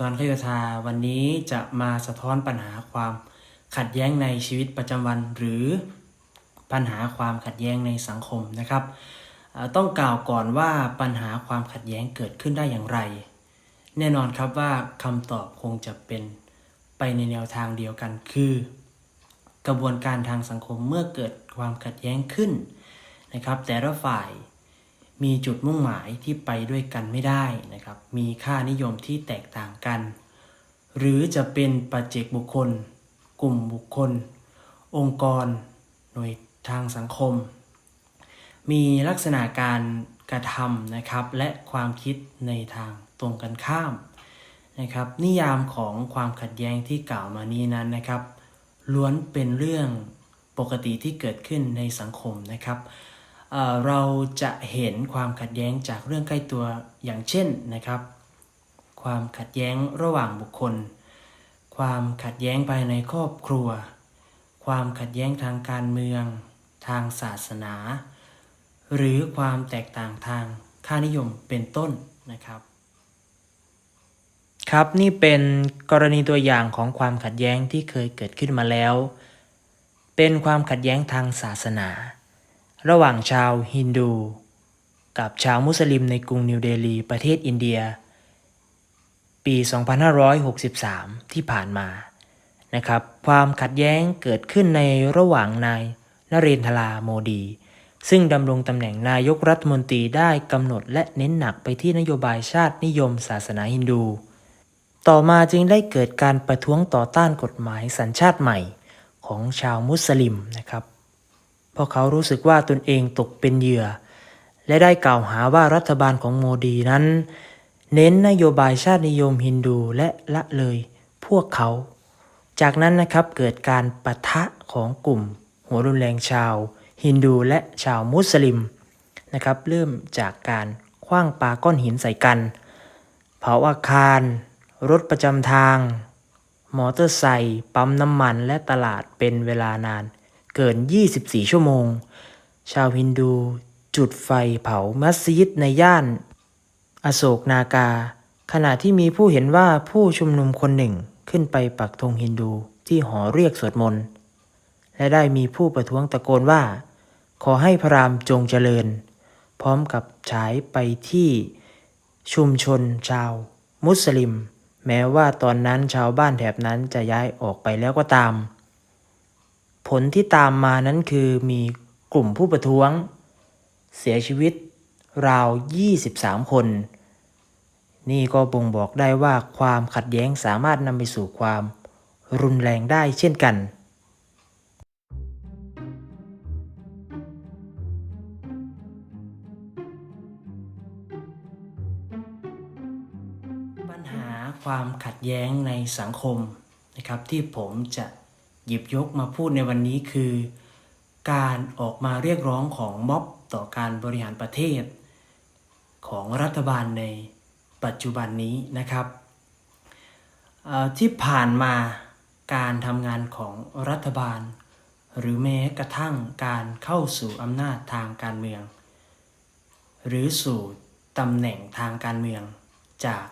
ทรขโยธาวันนี้จะมาสะท้อนปัญหาความขัดแย้งในชีวิตประจำวัน หรือปัญหาความขัดแย้งในสังคมนะครับ ต้องกล่าวก่อนว่าปัญหาความขัดแย้งเกิดขึ้นได้อย่างไร แน่นอนครับว่าคำตอบคงจะเป็นไปในแนวทางเดียวกันคือ กระบวนการทางสังคมเมื่อเกิดความขัดแย้งขึ้นนะครับ แต่ละฝ่าย มีจุดมุ่งหมายที่ไปด้วยกันไม่ได้นะครับ มีค่านิยมที่แตกต่างกัน หรือจะเป็นปัจเจกบุคคล กลุ่มบุคคล องค์กร หน่วยทางสังคม มีลักษณะการกระทำนะครับ และความคิดในทางตรงกันข้ามนะครับ นิยามของความขัดแย้งที่กล่าวมานี้นั้นนะครับ ล้วนเป็นเรื่องปกติที่เกิดขึ้นในสังคมนะครับ เราจะเห็นความขัดแย้งจากเรื่องใกล้ตัวอย่างเช่นนะครับ ความขัดแย้งระหว่างบุคคล ความขัดแย้งภายในครอบครัว ความขัดแย้งทางการเมือง ทางศาสนา หรือความแตกต่างทางค่านิยมเป็นต้นนะครับ ครับนี่เป็นกรณีตัวอย่างของความขัดแย้งที่เคยเกิดขึ้นมาแล้ว เป็นความขัดแย้งทางศาสนา ระหว่างชาวฮินดู กับชาวมุสลิมในกรุงนิวเดลีประเทศอินเดีย ปี 2563 ที่ผ่านมานะครับ ความขัดแย้งเกิดขึ้นในระหว่างนายนเรนทราโมดี ซึ่งดำรงตำแหน่งนายกรัฐมนตรีได้กำหนดและเน้นหนักไปที่นโยบายชาตินิยมศาสนาฮินดู ต่อมาจึงได้เกิดการประท้วงต่อต้านกฎหมายสัญชาติใหม่ของชาวมุสลิมนะครับ เพราะเขารู้สึกว่าตนเองตกเป็นเหยื่อ และได้กล่าวหาว่ารัฐบาลของโมดีนั้น เน้นนโยบายชาตินิยมฮินดูและละเลยพวกเขา จากนั้นนะครับเกิดการปะทะของกลุ่ม หัวรุนแรงชาว ฮินดูและชาวมุสลิมนะครับเริ่มจากการคว้างปาก้อนหินใส่กันเผาอาคาร รถประจำทาง มอเตอร์ไซค์ปั๊มน้ำมันและตลาดเป็นเวลานาน เกิน 24 ชั่วโมง ชาวฮินดู จุดไฟเผามัสยิดในย่าน อโศกนากา ขณะที่มีผู้เห็นว่าผู้ชุมนุมคนหนึ่งขึ้นไปปักธงฮินดูที่หอเรียกสวดมนต์ และได้มีผู้ประท้วงตะโกนว่า ขอให้พระรามจงเจริญ พร้อมกับฉายไปที่ชุมชนชาว มุสลิม แม้ว่าตอนนั้นชาวบ้านแถบนั้นจะย้ายออกไปแล้วก็ตาม ผลที่ตามมานั้นคือมีกลุ่มผู้ประท้วง เสียชีวิตราว 23 คน นี่ก็บ่งบอกได้ว่าความขัดแย้งสามารถนำไปสู่ความรุนแรงได้เช่นกัน ปัญหาความขัดแย้งในสังคมนะครับที่ผมจะ หยิบยกมาพูดในวันนี้คือ การออกมาเรียกร้องของม็อบต่อการบริหารประเทศ ของรัฐบาลในปัจจุบันนี้นะครับที่ผ่านมาการทำงานของรัฐบาล หรือแม้กระทั่งการเข้าสู่อำนาจทางการเมือง หรือสู่ตำแหน่งทางการเมือง จาก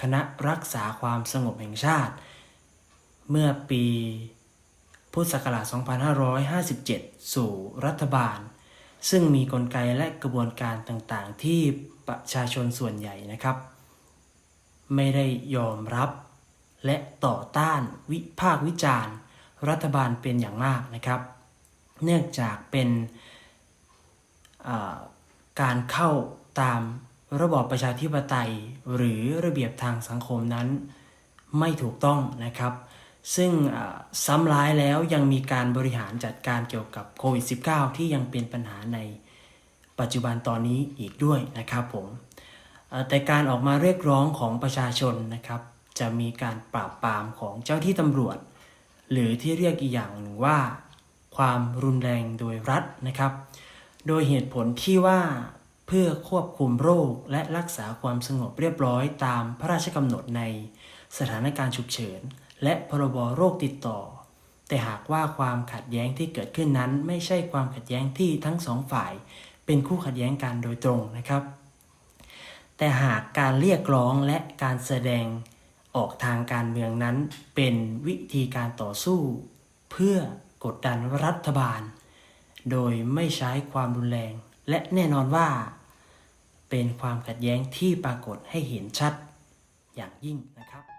คณะรักษาความสงบแห่งชาติ เมื่อปี พุทธศักราช 2557 สู่รัฐบาล ซึ่งมีกลไกและกระบวนการต่างๆ ที่ประชาชนส่วนใหญ่นะครับ ไม่ได้ยอมรับและต่อต้านวิพากวิจารณ์ รัฐบาลเป็นอย่างมากนะครับ เนื่องจากเป็นการเข้าตามระบอบประชาธิปไตย หรือระเบียบทางสังคมนั้นไม่ถูกต้องนะครับ ซึ่งซ้ำร้ายแล้วยังมีการบริหารจัดการเกี่ยวกับโควิด -19 ที่ยังเป็นปัญหาในปัจจุบันตอนนี้อีกด้วยนะครับผมแต่การออกมาเรียกร้องของประชาชนนะครับ จะมีการปราบปรามของเจ้าที่ตำรวจ หรือที่เรียกอีกอย่างหนึ่งว่า ความรุนแรงโดยรัฐนะครับ โดยเหตุผลที่ว่าเพื่อควบคุมโรคและรักษาความสงบเรียบร้อยตามพระราชกำหนดในสถานการณ์ฉุกเฉิน และพรบโรคติดต่อ แต่หากว่าความขัดแย้งที่เกิดขึ้นนั้น ไม่ใช่ความขัดแย้งที่ทั้งสองฝ่าย เป็นคู่ขัดแย้งกันโดยตรงนะครับ แต่หากการเรียกร้องและการแสดงออกทางการเมืองนั้น เป็นวิธีการต่อสู้ เพื่อกดดันรัฐบาล โดยไม่ใช้ความรุนแรง และแน่นอนว่า เป็นความขัดแย้งที่ปรากฏให้เห็นชัดอย่างยิ่งนะครับ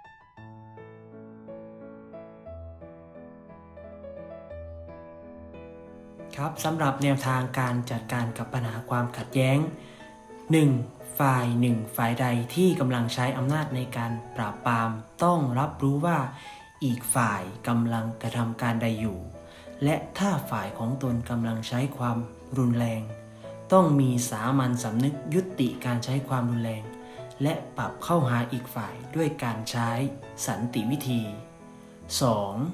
ครับสำหรับแนวทางการจัดการกับปัญหาความขัดแย้ง 1. ฝ่ายหนึ่งฝ่ายใดที่กำลังใช้อำนาจในการปราบปราม ต้องรับรู้ว่าอีกฝ่ายกำลังกระทำการใดอยู่ และถ้าฝ่ายของตนกำลังใช้ความรุนแรง ต้องมีสามัญสำนึกยุติการใช้ความรุนแรง และปรับเข้าหาอีกฝ่ายด้วยการใช้สันติวิธี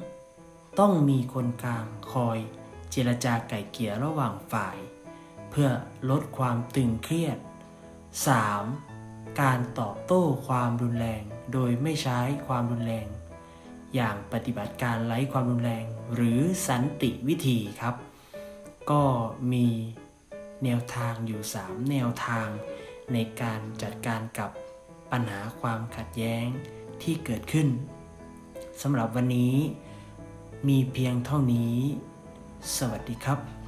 2. ต้องมีคนกลางคอย เจรจาไก่เกลี่ยระหว่างฝ่าย เพื่อลดความตึงเครียด 3. การตอบโต้ความรุนแรง โดยไม่ใช้ความรุนแรง อย่างปฏิบัติการไร้ความรุนแรง หรือสันติวิธีครับ ก็มีแนวทางอยู่ 3 แนวทาง ในการจัดการกับปัญหาความขัดแย้งที่เกิดขึ้นสำหรับวันนี้มีเพียงเท่านี้ สวัสดีครับ